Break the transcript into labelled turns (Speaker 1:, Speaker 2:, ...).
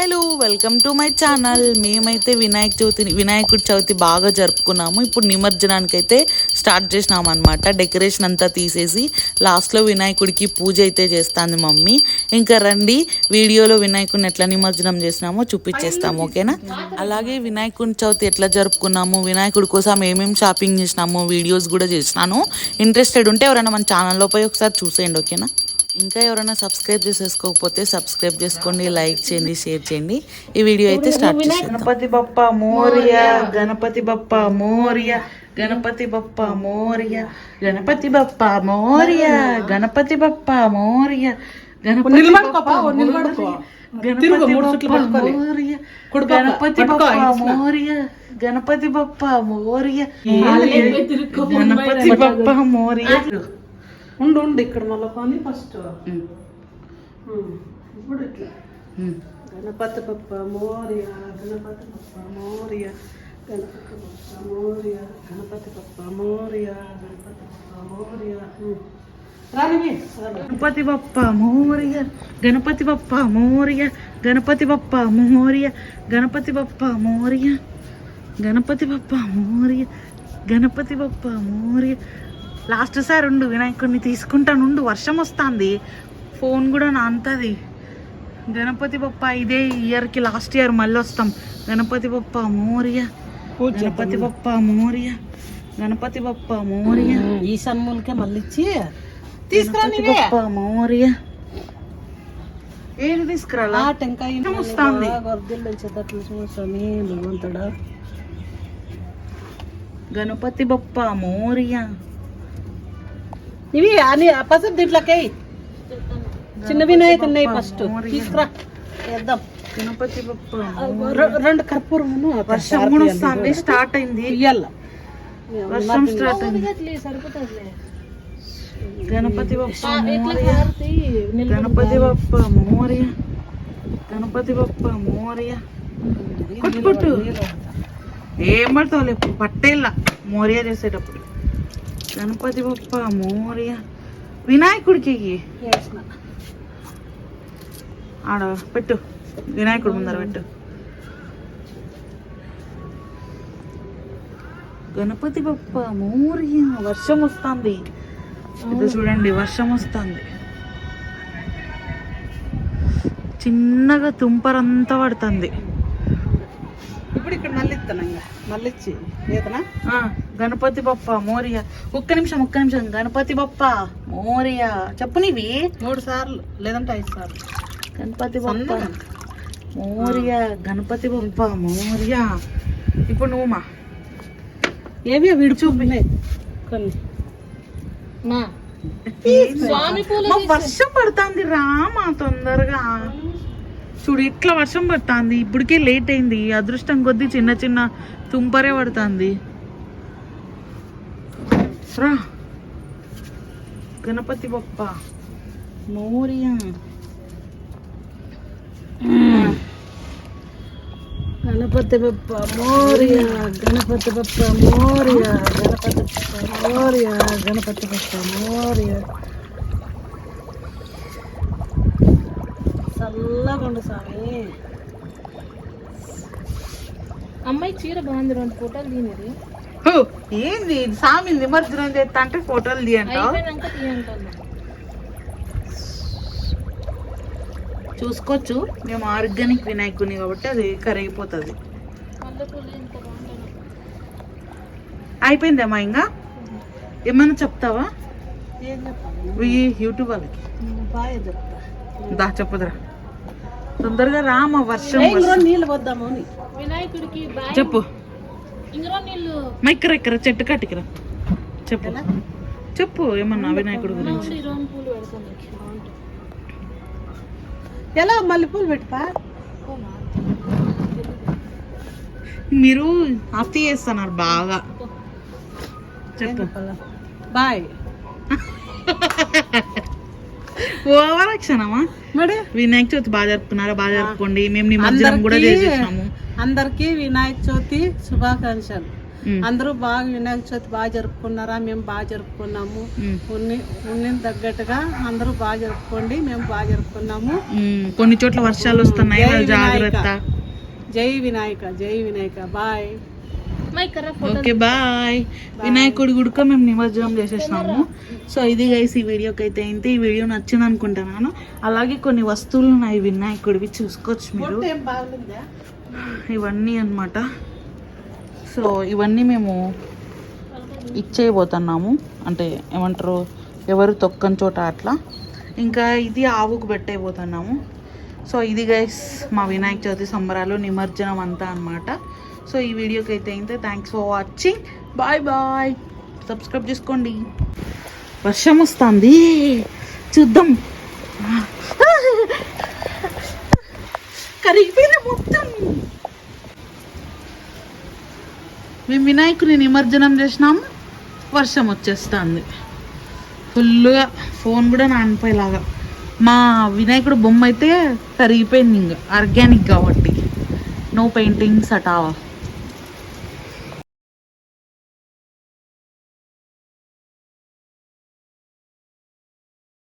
Speaker 1: Hello welcome to my channel. మేమైతే వినాయక చవితి వినాయకుడి చవితి బాగా జరుపుకున్నాము. ఇప్పుడు నిమజ్జనానికి అయితే స్టార్ట్ చేసినాం అనమాట డెకరేషన్ అంతా తీసేసి లాస్ట్లో వినాయకుడికి పూజ అయితే చేస్తాంది మమ్మీ. ఇంకా రండి వీడియోలో వినాయకుడిని ఎట్లా నిమజ్జనం చేసినామో చూపించేస్తాము ఓకేనా? అలాగే వినాయకుడి చవితి ఎట్లా జరుపుకున్నాము వినాయకుడి కోసం ఏమేమి షాపింగ్ చేసినాము వీడియోస్ కూడా చేసినాను. ఇంట్రెస్టెడ్ ఉంటే ఎవరైనా మన ఛానల్లో పోయి ఒకసారి చూసేయండి ఓకేనా? ఇంకా ఎవరైనా సబ్స్క్రైబ్ చేసేసుకోకపోతే సబ్స్క్రైబ్ చేసుకోండి లైక్ చేయండి షేర్ చేయండి. ఈ వీడియో అయితే స్టార్ట్ గణపతి బప్ప మోరియా గణపతి బప్ప మోరియా గణపతి బప్ప మోరియా గణపతి బప్ప మోరియా గణపతి బప్ప మోరియా గణపతి
Speaker 2: పట్టుకొని.
Speaker 1: మోరియా గణపతి బప్ప. మోరియా గణపతి బప్ప మోరియా గణపతి బప్ప మోరియా.
Speaker 2: ఉండు ఉండు ఇక్కడ మళ్ళీ కొని ఫస్ట్ ఇప్పుడు ఇట్లా గణపతి పప్ప మోరియ గణపతి పప్ప మోరియ గణపతి పప్ప మోరియ గణపతి పప్ప మోరియ గణపతి పప్ప మోరియ రానివి
Speaker 1: గణపతి బప్ప మోరియ గణపతి బప్ప మోరియ గణపతి బప్ప మోరియ గణపతి బప్ప మోరియ గణపతి బప్ప మోరియ గణపతి బప్ప మోరియ లాస్ట్ సార్ ఉండు వినాయకుడిని తీసుకుంటానుండు వర్షం వస్తుంది. ఫోన్ కూడా నాంతది. గణపతి బప్ప ఇదే ఇయర్కి లాస్ట్ ఇయర్ మళ్ళీ వస్తాం. గణపతి బప్ప మోరియ గణపతి బప్ప మోరియ గణపతి బప్ప మోరియ
Speaker 2: ఈ సన్ములకే మళ్ళీ ఇచ్చి
Speaker 1: బప్ప మోరియ ఏది తీసుకురాలా?
Speaker 2: టెంకాయ
Speaker 1: వస్తుంది.
Speaker 2: స్వామి భగవంతుడా.
Speaker 1: గణపతి బప్ప మోరియ
Speaker 2: ఇవి అని పసరు దీంట్లోకి చిన్న వినాయకున్నాయి ఫస్ట్. తీసుకురా. వేద్దాం.
Speaker 1: గణపతి బప్ప.
Speaker 2: రె- రెండు కర్పూరమును
Speaker 1: వర్షం కూడా వస్తుంది స్టార్ట్ అయింది.
Speaker 2: ఇయ్యాల.
Speaker 1: వర్షం స్టార్ట్ అయింది. గణపతి బప్ప గణపతి బప్ప మోరియ గణపతి బప్ప మోరియ కొట్టు కొట్టు. ఏం పడతావులే పట్టేలా మోరియా చేసేటప్పుడు. గణపతి బప్ప మోరియ వినాయకుడికి. ఆడ పెట్టు వినాయకుడు ముందర పెట్టు. గణపతి బప్ప మోరియ వర్షం వస్తుంది. ఇది చూడండి వర్షం వస్తుంది. చిన్నగా తుంపరంతా పడుతుంది.
Speaker 2: ఇప్పుడు ఇక్కడ మళ్ళీ ఇస్తాను ఇంకా? మళ్ళీ ఇచ్చి ఏదనా
Speaker 1: ఆ, గణపతి బప్ప మోరియ. ఒక్క నిమిషం ఒక్క నిమిషం. గణపతి బప్ప మోరియ. చెప్పు నీవి.
Speaker 2: మూడు సార్లు లేదంటే ఐదు సార్లు.
Speaker 1: గణపతి బప్ప. మోరియ గణపతి బప్ప మోరియ. ఇప్పుడు నువ్వు మా.
Speaker 2: ఏవి విడుచు కొన్ని.
Speaker 1: మా. వర్షం పడుతుంది రామా తొందరగా. చూడు ఇట్లా వర్షం పడుతుంది. ఇప్పటికే లేట్ అయింది. అదృష్టం కొద్దీ చిన్న చిన్న తుంపరే పడుతుంది. రా గణపతి బప్ప మోరియా
Speaker 2: గణపతి బప్ప మోరియ గణపతి బప్ప మోరియ గణపతి బప్ప మోరియ గణపతి బప్ప మోరియ చల్లగుండు స్వామి
Speaker 3: అమ్మాయి చీర బాగుంది రెండు ఫోటోలు తీయనిది
Speaker 1: హో, ఏంది? సామి నిమజ్జనం చేస్తా అంటే ఫోటోలు తీయంటావు?
Speaker 3: తీయంటాను
Speaker 1: చూసుకోవచ్చు. మేము ఆర్గానిక్ వినాయకుని కాబట్టి అది కరిగిపోతుంది. అయిపోయిందమ్మా ఇంకా? ఏమన్నా చెప్తావా?
Speaker 2: ఏం చెప్పాలి?
Speaker 1: ఈ యూట్యూబ్ వాళ్ళకి. దా చెప్పదురా. తొందరగా రామ వర్షం
Speaker 2: నీళ్ళు పోద్దాము అని.
Speaker 3: వినాయకుడికి
Speaker 1: చెప్పు. మైక్కర ఎక్కర చెట్టు కట్టికరా చెప్పు. చెప్పు ఏమన్నా వినాయకుడి గురించి.
Speaker 2: ఎలా మళ్ళీ పూలు
Speaker 3: పోనా?
Speaker 1: మీరు అతి చేస్తున్నారు బాగా. చెప్పు.
Speaker 2: బాయ్.
Speaker 1: ఓవర్
Speaker 2: మరి?
Speaker 1: వినాయక చవితి బాగా జరుపుకున్నారా? బాగా జరుపుకోండి. మేము నిమజ్జనం కూడా చేసేసినాము.
Speaker 2: అందరికీ వినాయక చవితి శుభాకాంక్షలు. అందరూ బాగా వినాయక చవితి బాగా జరుపుకున్నారా? మేము బాగా జరుపుకున్నాము. ఉన్ని ఉన్నిన తగ్గట్టుగా అందరూ బాగా జరుపుకోండి మేము బాగా జరుపుకున్నాము.
Speaker 1: కొన్ని చోట్ల వర్షాలు వస్తున్నాయి జాగ్రత్త.
Speaker 2: జై వినాయక జై వినాయక. బాయ్.
Speaker 1: Okay bye. వినాయకుడి గుడిక మేము నిమజ్జనం చేసేసినాము. సో ఇది గైస్ ఈ వీడియోకి అయితే అయితే ఈ వీడియో నచ్చింది అనుకుంటున్నాను. అలాగే కొన్ని వస్తువులు ఉన్నాయి వినాయకుడివి చూసుకోవచ్చు మీరు. ఇవన్నీ అన్నమాట. సో ఇవన్నీ మేము ఇచ్చేయబోతున్నాము. అంటే ఏమంటారు ఎవరు తొక్కని చోట అట్లా. ఇంకా ఇది ఆవుకు పెట్టేయబోతున్నాము. సో ఇది గైస్ మా వినాయక చవితి సంబరాలు నిమజ్జనం అంతా అన్నమాట. సో ఈ వీడియోకి అయితే అయితే thanks for watching bye bye subscribe చేసుకోండి. వర్షం వస్తుంది. చూద్దాం. కరిగిపోయిన మొత్తం. మేము వినాయకుని నిమజ్జనం చేసినాము వర్షం వచ్చేస్తుంది. ఫుల్గా ఫోన్ కూడా నానిపోయేలాగా. మా వినాయకుడు బొమ్మ అయితే కరిగిపోయింది ఇంకా ఆర్గానిక్ కాబట్టి. No paintings అటావా